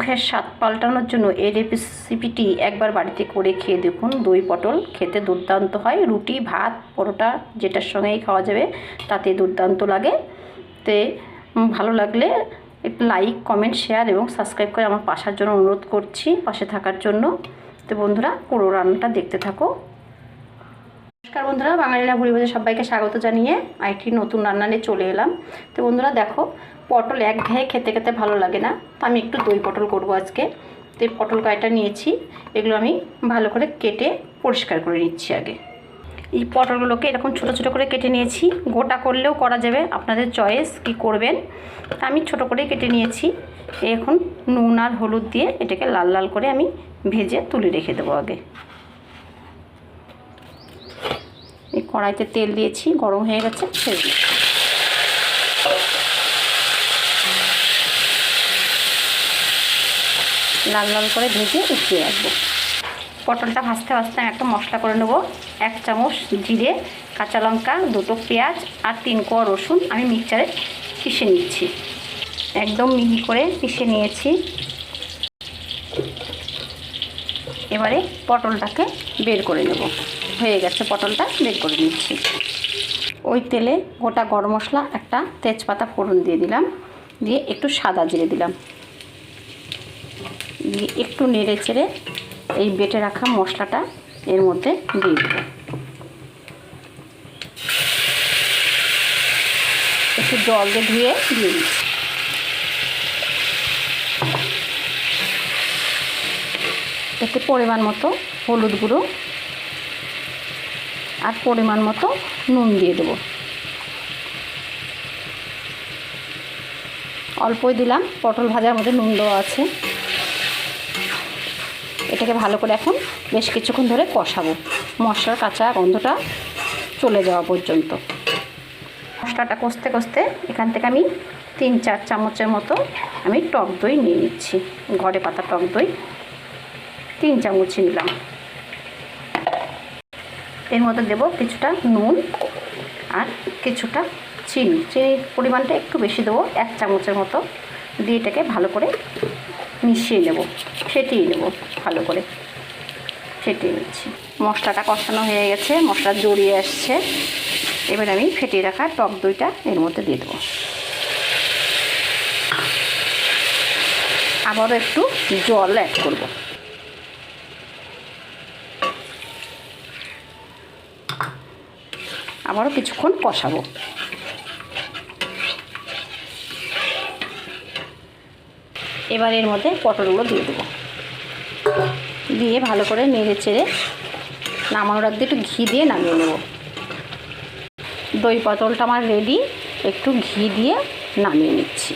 মুখের স্বাদ পাল্টানোর জন্য এই রেসিপিটি একবার বাড়িতে করে খেয়ে দেখুন। দই পটল খেতে দুর্দান্ত হয়। রুটি, ভাত, পরোটা যেটার সঙ্গেই খাওয়া যাবে তাতে দুর্দান্ত লাগে। তে ভালো লাগলে একটু লাইক কমেন্ট শেয়ার এবং সাবস্ক্রাইব করে আমার পাশার জন্য অনুরোধ করছি পাশে থাকার জন্য। তো বন্ধুরা পুরো রান্নাটা দেখতে থাকো। নমস্কার বন্ধুরা বাঙালিরা ভোজে সবাইকে স্বাগত জানিয়ে আইটি নতুন রান্না নিয়ে চলে এলাম। তো বন্ধুরা দেখো, পটল এক ঘেয়ে খেতে খেতে ভালো লাগে না, তো আমি একটু দই পটল করব আজকে। তো এই পটল কয়টা নিয়েছি, এগুলো আমি ভালো করে কেটে পরিষ্কার করে নিচ্ছি আগে। এই পটলগুলোকে এরকম ছোটো ছোটো করে কেটে নিয়েছি, গোটা করলেও করা যাবে, আপনাদের চয়েস কি করবেন। তা আমি ছোটো করেই কেটে নিয়েছি, এখন নুন আর হলুদ দিয়ে এটাকে লাল লাল করে আমি ভেজে তুলে রেখে দেবো আগে। এই কড়াইতে তেল দিয়েছি, গরম হয়ে গেছে, ছেড়ে দিচ্ছি। লাল লাল করে ভেজে উঠিয়ে রাখব। পটলটা ভাজতে ভাজতে আমি একটা মশলা করে নেব। এক চামচ জিরে, কাঁচা লঙ্কা, দুটো পেঁয়াজ আর তিন কোয়া রসুন আমি মিক্সচারে পিষে নিচ্ছি। একদম মিহি করে পিষে নিয়েছি। এবারে পটলটাকে বের করে নেব। হয়ে গেছে পটলটা, বের করে নিচ্ছি। ওই তেলে গোটা গরম মশলা, একটা তেজপাতা ফোড়ন দিয়ে দিলাম, দিয়ে একটু সাদা জিরে দিলাম। দিয়ে একটু নেড়ে চেড়ে এই বেটে রাখা মশলাটা এর মধ্যে দিয়ে দেব। একটু জল দিয়ে ধুয়ে দিয়ে দিচ্ছি। এতে পরিমাণ মতো হলুদ গুঁড়ো আর পরিমাণ মতো নুন দিয়ে দেবো। অল্পই দিলাম, পটল ভাজার মধ্যে নুন দেওয়া আছে। এটাকে ভালো করে এখন বেশ কিছুক্ষণ ধরে কষাবো। মশলার কাঁচা গন্ধটা চলে যাওয়া পর্যন্ত। মশলাটা কষতে কষতে এখান থেকে আমি তিন চার চামচের মতো আমি টক দই নিয়ে নিচ্ছি। ঘরে পাতা টক দই তিন চামচ নিলাম। এর মধ্যে দেব কিছুটা নুন আর কিছুটা চিনি। চিনির পরিমাণটা একটু বেশি দেবো, এক চামচের মতো। দিয়ে এটাকে ভালো করে মিশিয়ে নেব, ফেটিয়ে নেব ভালো করে। ফেটিয়ে নিচ্ছি। মশলাটা কষানো হয়ে গেছে, মশলা জড়িয়ে আসছে। এবার আমি ফেটিয়ে রাখা টক দইটা এর মধ্যে দিয়ে দেবো। আবারও একটু জল অ্যাড করব। আবারও কিছুক্ষণ কষাবো। এবার এর মধ্যে পটলগুলো দিয়ে দেবো। দিয়ে ভালো করে নেড়ে চেড়ে নামানোর আগে একটু ঘি দিয়ে নামিয়ে নেব। দই পটলটা আমার রেডি একটু ঘি দিয়ে নামিয়ে নিচ্ছি।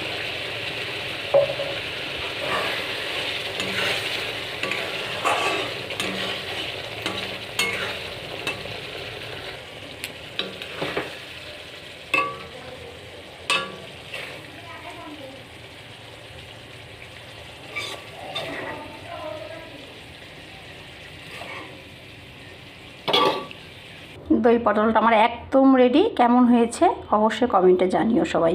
দই পটলটা আমার একদম রেডি কেমন হয়েছে অবশ্যই কমেন্টে জানিও সবাই।